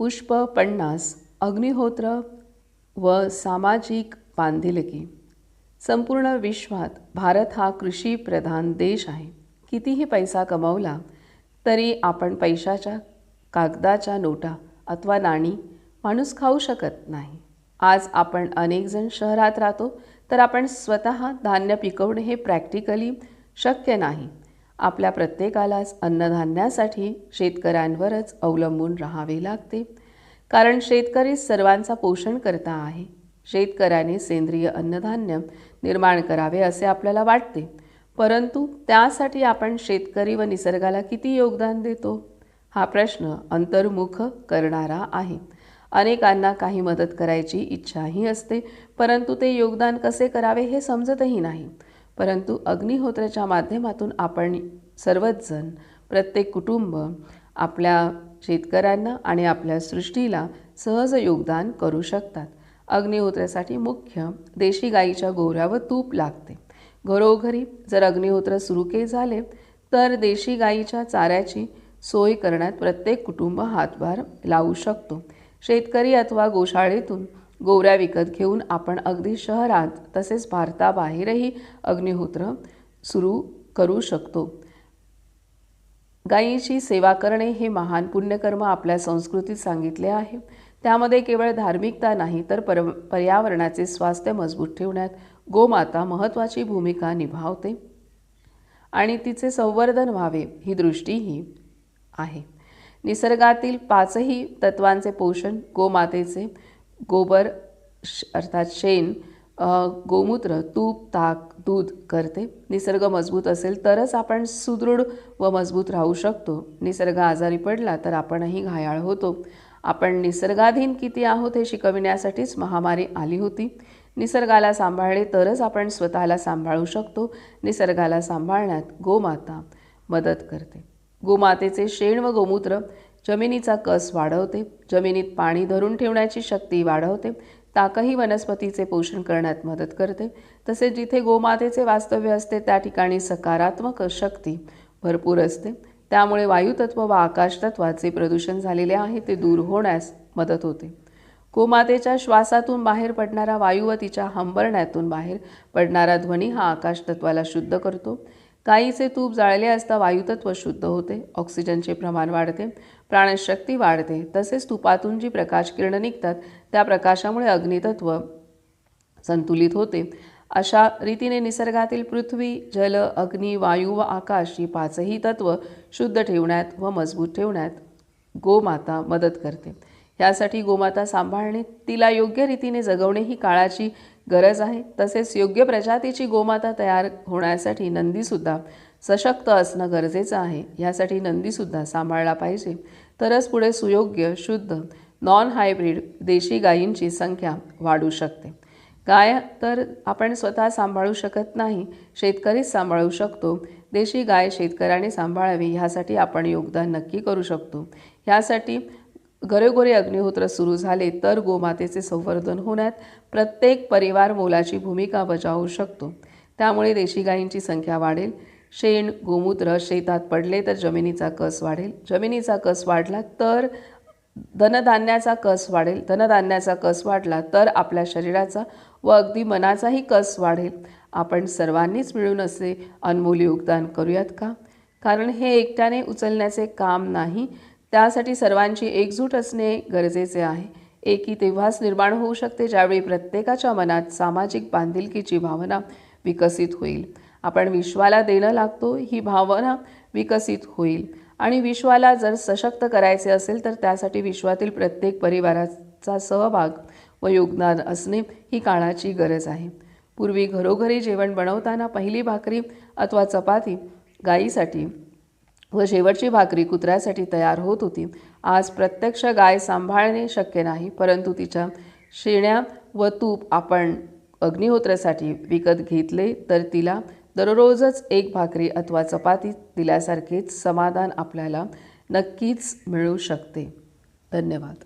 पुष्प पन्नास अग्निहोत्र व सामाजिक बांधिलकी. संपूर्ण विश्वात भारत हा कृषीप्रधान देश आहे. कितीही पैसा कमवला तरी आपण पैशाच्या कागदाच्या नोटा अथवा नाणी माणूस खाऊ शकत नाही. आज आपण अनेकजण शहरात राहतो तर आपण स्वतः धान्य पिकवणे हे प्रॅक्टिकली शक्य नाही. आपल्या प्रत्येकालाच अन्नधान्यासाठी शेतकऱ्यांवरच अवलंबून राहावे लागते. कारण शेतकरी सर्वांचा पोषण करता आहे. शेतकऱ्याने सेंद्रिय अन्नधान्य निर्माण करावे असे आपल्याला वाटते. परंतु त्यासाठी आपण शेतकरी व निसर्गाला किती योगदान देतो? हा प्रश्न अंतर्मुख करणारा आहे. अनेकांना काही मदत करायची इच्छाही असते परंतु ते योगदान कसे करावे हे समजतही नाही. परंतु अग्निहोत्राच्या माध्यमातून आपण सर्वचजण प्रत्येक कुटुंब आपल्या शेतकऱ्यांना आणि आपल्या सृष्टीला सहज योगदान करू शकतात. अग्निहोत्रासाठी मुख्य देशी गाईच्या गोऱ्या व तूप लागते. घरोघरी जर अग्निहोत्र सुरू के झाले तर देशी गाईच्या चाऱ्याची सोय करण्यात प्रत्येक कुटुंब हातभार लावू शकतो. शेतकरी अथवा गोशाळेतून गोवऱ्या विकत घेऊन आपण अगदी शहरात तसेच भारताबाहेरही अग्निहोत्र सुरू करू शकतो. गायीची सेवा करणे हे महान पुण्यकर्म आपल्या संस्कृतीत सांगितले आहे. त्यामध्ये केवळ धार्मिकता नाही तर पर पर्यावरणाचे स्वास्थ्य मजबूत ठेवण्यात गोमाता महत्त्वाची भूमिका निभावते आणि तिचे संवर्धन व्हावे ही दृष्टीही आहे. निसर्गातील पाचही तत्वांचे पोषण गोमातेचे गोबर श- अर्थात शेण गोमूत्र तूप ताक दूध करते. निसर्ग मजबूत असेल तरच आपण सुदृढ व मजबूत राहू शकतो. निसर्ग आजारी पडला तर आपणही घायाळ होतो. आपण निसर्गाधीन किती आहोत हे शिकविण्यासाठीच महामारी आली होती. निसर्गाला सांभाळले तरच आपण स्वतःला सांभाळू शकतो. निसर्गाला सांभाळण्यात गोमाता मदत करते. गोमातेचे शेण व गोमूत्र जमिनीचा कस वाढवते जमिनीत पाणी धरून ठेवण्याची शक्ती वाढवते ताकही वनस्पतीचे पोषण करण्यात मदत करते. तसेच जिथे गोमातेचे वास्तव्य असते त्या ठिकाणी सकारात्मक शक्ती भरपूर असते. त्यामुळे वायुतत्व व आकाशतत्वाचे प्रदूषण झालेले आहे ते दूर होण्यास मदत होते. गोमातेच्या श्वासातून बाहेर पडणारा वायू व तिच्या हंबरण्यातून बाहेर पडणारा ध्वनी हा आकाशतत्वाला शुद्ध करतो. गाईचे तूप जाळले असता वायुतत्व शुद्ध होते ऑक्सिजनचे प्रमाण वाढते प्राणशक्ती वाढते तसेच तुपातून जी प्रकाश किरणं निघतात त्या प्रकाशामुळे अग्नितत्व संतुलित होते. अशा रीतीने निसर्गातील पृथ्वी जल अग्नी वायू व आकाश ही पाचही तत्व शुद्ध ठेवण्यात व मजबूत ठेवण्यात गोमाता मदत करते. यासाठी गोमाता सांभाळणे तिला योग्य रीतीने जगवणे ही काळाची गरज आहे. तसेच योग्य प्रजातीची गोमाता तयार होण्यासाठी नंदीसुद्धा सशक्त असणं गरजेचं आहे. यासाठी नंदीसुद्धा सांभाळला पाहिजे. तरच पुढे सुयोग्य शुद्ध नॉन हायब्रिड देशी गायींची संख्या वाढू शकते. गाय तर आपण स्वतः सांभाळू शकत नाही शेतकरीच सांभाळू शकतो. देशी गाय शेतकऱ्याने सांभाळावी ह्यासाठी आपण योगदान नक्की करू शकतो. ह्यासाठी घरोघरी अग्निहोत्र सुरू झाले तर गोमातेचे संवर्धन होण्यात प्रत्येक परिवार मोलाची भूमिका बजावू शकतो. त्यामुळे देशी गायींची संख्या वाढेल. शेण गोमूत्र शेतात पडले तर जमिनीचा कस वाढेल. जमिनीचा कस वाढला तर धनधान्याचा कस वाढेल. धनधान्याचा कस वाढला तर आपल्या शरीराचा व अगदी मनाचाही कस वाढेल. आपण सर्वांनीच मिळून असे अनमोल योगदान करूयात का? कारण हे एकट्याने उचलण्याचे काम नाही त्यासाठी सर्वांची एकजूट असणे गरजेचे आहे. एकी तेव्हाच निर्माण होऊ शकते ज्यावेळी प्रत्येकाच्या मनात सामाजिक बांधिलकीची भावना विकसित होईल. आपण विश्वाला देणं लागतो ही भावना विकसित होईल. आणि विश्वाला जर सशक्त करायचे असेल तर त्यासाठी विश्वातील प्रत्येक परिवाराचा सहभाग व योगदान असणे ही काळाची गरज आहे. पूर्वी घरोघरी जेवण बनवताना पहिली भाकरी अथवा चपाती गाईसाठी व शेवटची भाकरी कुत्र्यासाठी तयार होत होती. आज प्रत्यक्ष गाय सांभाळणे शक्य नाही परंतु तिच्या शेण्या व तूप आपण अग्निहोत्रासाठी विकत घेतले तर तिला दररोजच एक भाकरी अथवा चपाती दिल्यासारखेच समाधान आपल्याला नक्कीच मिळू शकते. धन्यवाद.